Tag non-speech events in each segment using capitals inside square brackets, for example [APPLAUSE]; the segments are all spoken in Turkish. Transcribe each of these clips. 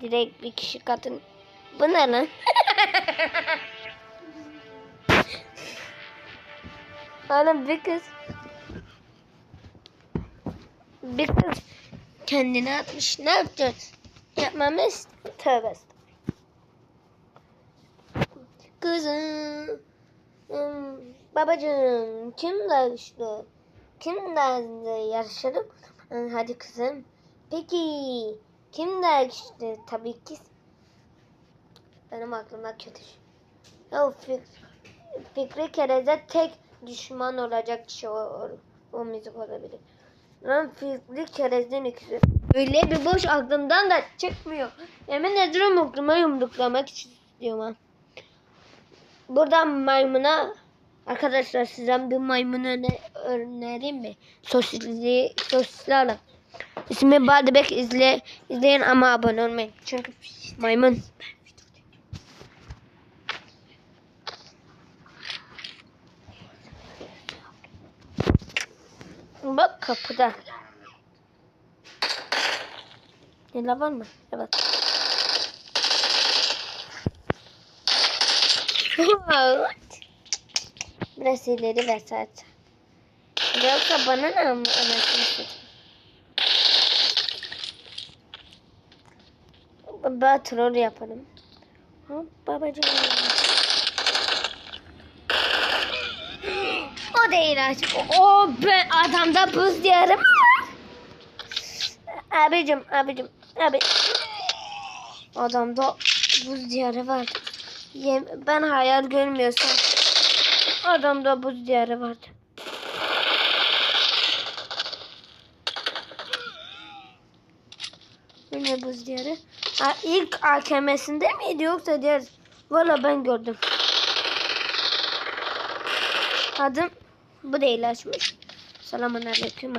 Direkt bir kişi katın. Bu ne lan? [LAUGHS] Oğlum bir kız. Bir kız kendini atmış. Ne yapacağız? Yapmamız tövbe. Kızım. Babacığım kim daha güçlü? Kim daha? Hı, Hadi kızım. Peki kim daha güçlü? Tabii ki benim aklımda kötü. şey. Ya Fik Fikri Kerez'e tek düşman olacak kişi o, o, o müzik olabilir. Lan Fikri Kerez'in ikisi. Öyle bir boş aklımdan da çıkmıyor. Yemin ederim aklıma yumruklamak istiyorum ha. Buradan maymuna arkadaşlar sizden bir maymun öne önereyim mi? Sosisli sosisli. İsmi Badebek izle izleyin ama abone olmayın. Çünkü maymun. Bak kapıda. Neler var mı? Evet. [LAUGHS] Biraz ileri ver sadece. Yoksa bana ne ama Ben troll yaparım. Hop babacığım. O değil aşk. O ben adamda buz var? Abicim abicim abi. Adamda buz diyarı var. Ben hayal görmüyorsam adamda buz diyarı vardı. Bu ne buz diyarı? Ha, ilk AKM'sinde miydi yoksa diğer? Valla ben gördüm. Adım bu değil açmış. Selamun aleyküm.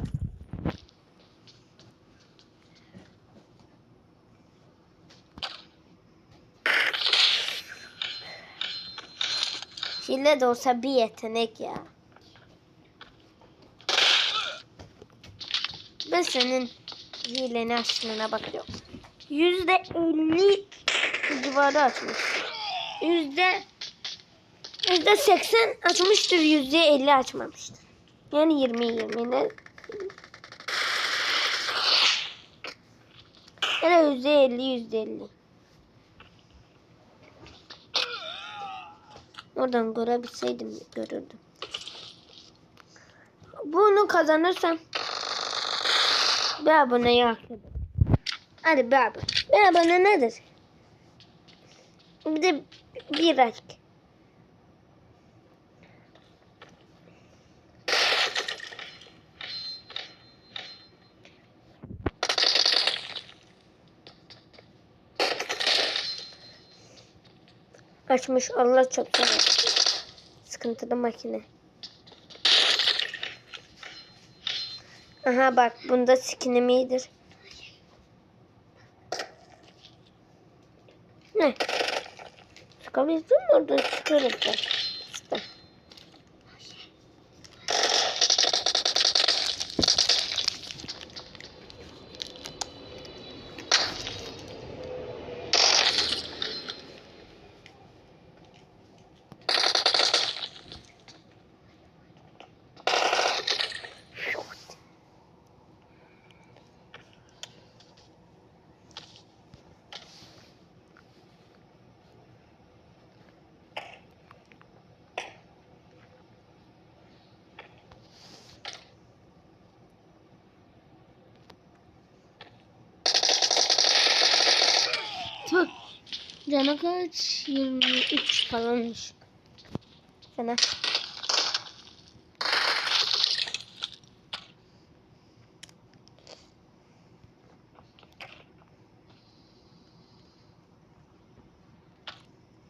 Hile de olsa bir yetenek ya. Ben senin hileni açtığına bakıyorum. Yüzde elli civarı açmış. Yüzde yüzde seksen açmıştır. Yüzde elli açmamıştır. Yani yirmi yirmi ne? Yani yüzde elli yüzde elli. Oradan görebilseydim görürdüm. Bunu kazanırsam bir aboneyi hak ederim. Hadi bir abone. Bir abone nedir? Bir de bir like. Açmış Allah çok sever. Sıkıntılı makine. Aha bak bunda skinim iyidir. Ne? Sıkabildin mi oradan çıkarım ben. Sıktım. Tüh. Canı kaç? 23 falanmış. Fena.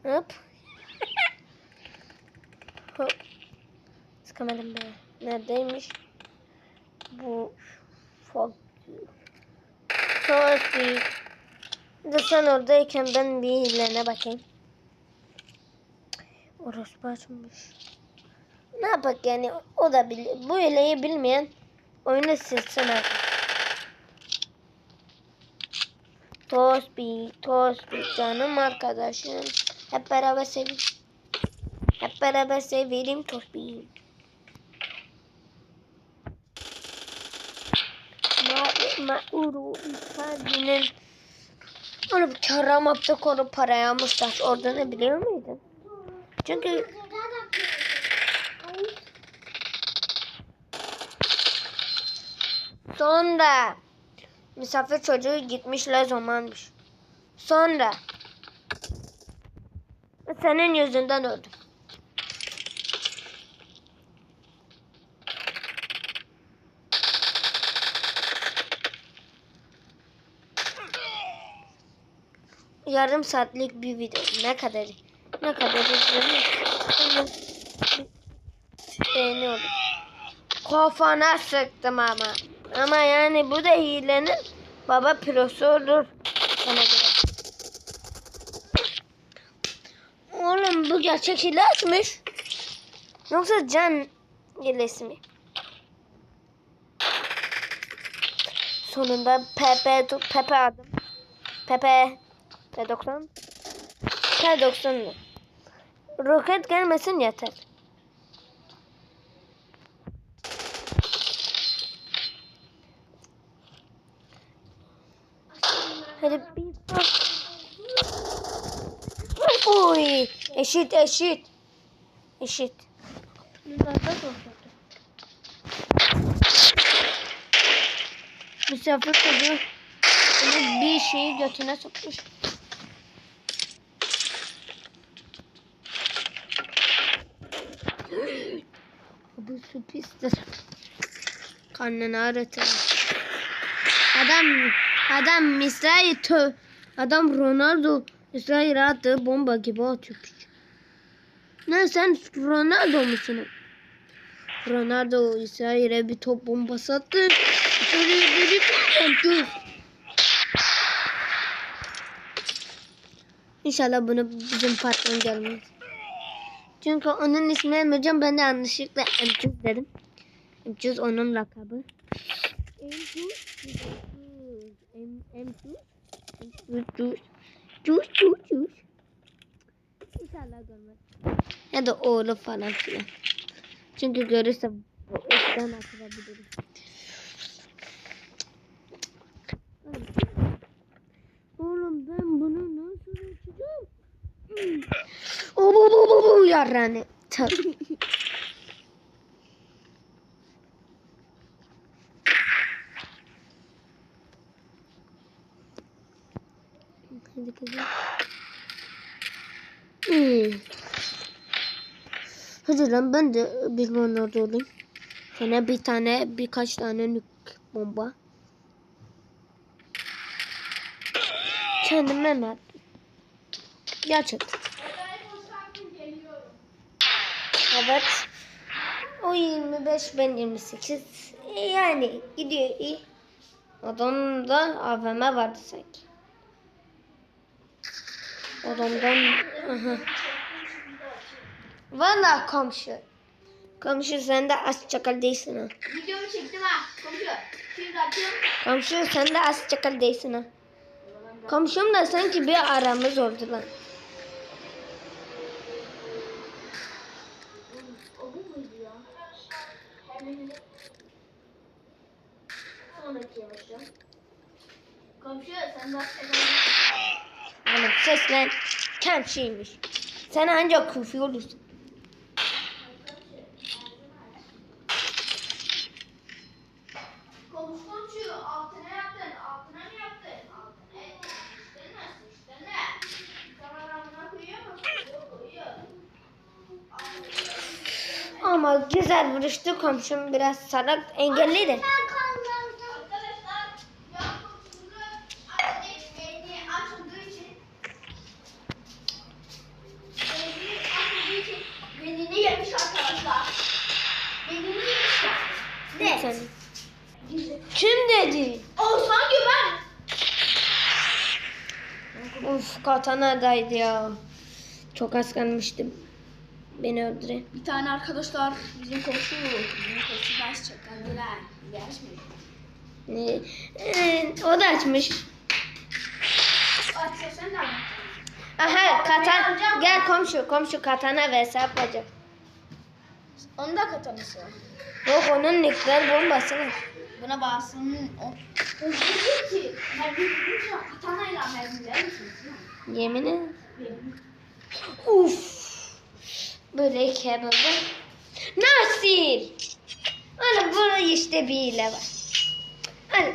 Hop. [LAUGHS] Hop. Sıkamadım be. Neredeymiş? Bu fog. Çok büyük. De sen oradayken ben bir hilene bakayım. Orospu açmış. Ne yapak yani o da bil bu hileyi bilmeyen oyunu silsin artık. Tospik, Tospik canım arkadaşım. Hep beraber sevelim. Hep beraber sevelim Tospik. Ma Mauru İsa'nın Oğlum karam yaptık onu paraya almışlar. Orada ne biliyor muydun? Çünkü sonra misafir çocuğu gitmişler zamanmış. Sonra senin yüzünden öldüm. Yarım saatlik bir video. Ne kadar ne kadar izlenir? Beğeniyorum. Kafana sıktım ama. Ama yani bu da hilenin baba profesördür. Bana göre. Oğlum bu gerçek hile açmış. Yoksa can hilesi mi? Sonunda Pepe Pepe adım. Pepe P90 P90 mı? Roket gelmesin yeter. Hadi bir bak. Uy, eşit eşit. Eşit. Misafir çocuğu bir şeyi götüne sokmuş. Bu pistir. Karnını ağrıtır. Adam adam Misra'yı tö adam Ronaldo İsrail'e attığı bomba gibi atıyor. Ne sen Ronaldo musun? Ronaldo İsrail'e bir top bombası attı. İçeriye girip attı. İnşallah bunu bizim patron gelmez. Çünkü onun ismi Emrecan ben de yanlışlıkla Emcuz dedim. Emcuz onun lakabı. Cuz cuz cuz. İnşallah görmez. Ya da oğlu falan filan. Çünkü görürse bu işten atılabilirim. Oğlum ben bunu nasıl açacağım? Hmm. O bu bu bu bu yarrani. Tabii. [LAUGHS] Hadi kızım. Hmm. Hadi lan ben de bir Ronaldo olayım. Sana bir tane birkaç tane nük bomba. Kendime mi? Gerçekten. Evet. O 25 ben 28. E Yani gidiyor iyi. Adamda AVM vardı sanki. Adamdan aha. Valla komşu. Komşu sen de az çakal değilsin ha. Videomu çektim ha komşu. Şimdi. Komşu sen de az çakal değilsin ha. Komşum da sanki bir aramız oldu lan. Komşu sen de Oğlum ses lan. Komşuymuş. Sen ancak kufi olursun. Ama güzel vuruştu komşum biraz salak engelliydi. Katanadaydı ya. Çok az kalmıştım. Beni öldüre. Bir tane arkadaşlar bizim komşu. Bizim komşu ders. Ders mi? Ne? Ee, o da açmış. Neyse sen de. Aha katan gel komşu komşu katana ve hesap yapacak. Onun da katanısı var. Yok onun nükleer bombası var. Buna basın. O, dedi ki mermi vurunca katanayla mermiler misiniz? Yemin ederim. Uf. Böyle kebabı. Nasıl? Hani burada işte bir hile var. Hani